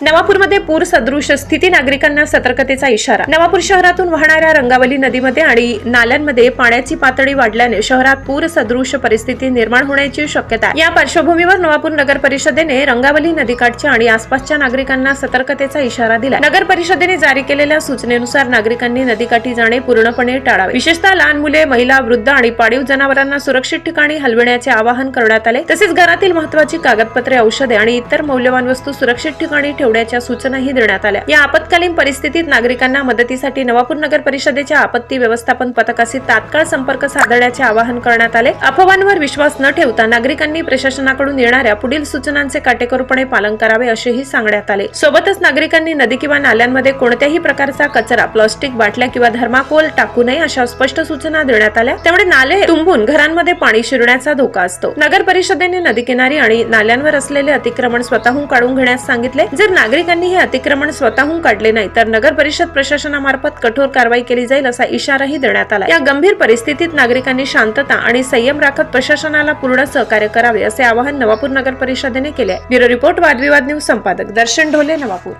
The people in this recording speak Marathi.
नवापूरमध्ये पूर सदृश स्थिती नागरिकांना सतर्कतेचा इशारा. नवापूर शहरातून वाहणाऱ्या रंगावली नदीमध्ये आणि नाल्यांमध्ये पाण्याची पातळी वाढल्याने शहरात पूर सदृश परिस्थिती निर्माण होण्याची शक्यता आहे. या पार्श्वभूमीवर नवापूर नगर परिषदेने रंगावली नदीकाठच्या आणि आसपासच्या नागरिकांना सतर्कतेचा इशारा दिला नगर परिषदेने जारी केलेल्या सूचनेनुसार नागरिकांनी नदीकाठी जाणे पूर्णपणे टाळावे. विशेषतः लहान मुले महिला वृद्ध आणि पाळीव जनावरांना सुरक्षित ठिकाणी हलविण्याचे आवाहन करण्यात आले. तसेच घरातील महत्वाची कागदपत्रे औषधे आणि इतर मौल्यवान वस्तू सुरक्षित ठिकाणी ठेवण्याच्या सूचनाही देण्यात आल्या. या आपत्कालीन परिस्थितीत नागरिकांना मदतीसाठी नवापूर नगर परिषदेच्या आपत्ती व्यवस्थापन पथकाशी तात्काळ संपर्क साधण्याचे आवाहन करण्यात आले. अफवांवर विश्वास न ठेवता नागरिकांनी प्रशासनाकडून येणाऱ्या पुढील सूचनांचे काटेकोरपणे पालन करावे असेही सांगण्यात आले. सोबतच नागरिकांनी नदी किंवा नाल्यांमध्ये कोणत्याही प्रकारचा कचरा प्लास्टिक बाटल्या किंवा धर्माकोल टाकू नये अशा स्पष्ट सूचना देण्यात आल्या. त्यामुळे नाले तुंबून घरांमध्ये पाणी शिरण्याचा धोका असतो. नगर परिषदेने नदीकिनारी आणि नाल्यांवर असलेले अतिक्रमण स्वतःहून काढून घेण्यास सांगितले. जर नागरिकांनी हे अतिक्रमण स्वतःहून काढले नाही तर नगर परिषद प्रशासनामार्फत कठोर कारवाई केली जाईल असा इशाराही देण्यात आला. या गंभीर परिस्थितीत नागरिकांनी शांतता आणि संयम राखत प्रशासनाला पूर्ण सहकार्य करावे असे आवाहन नवापूर नगर परिषदेने केले ब्युरो रिपोर्ट वादविवाद न्यूज संपादक दर्शन ढोले नवापूर.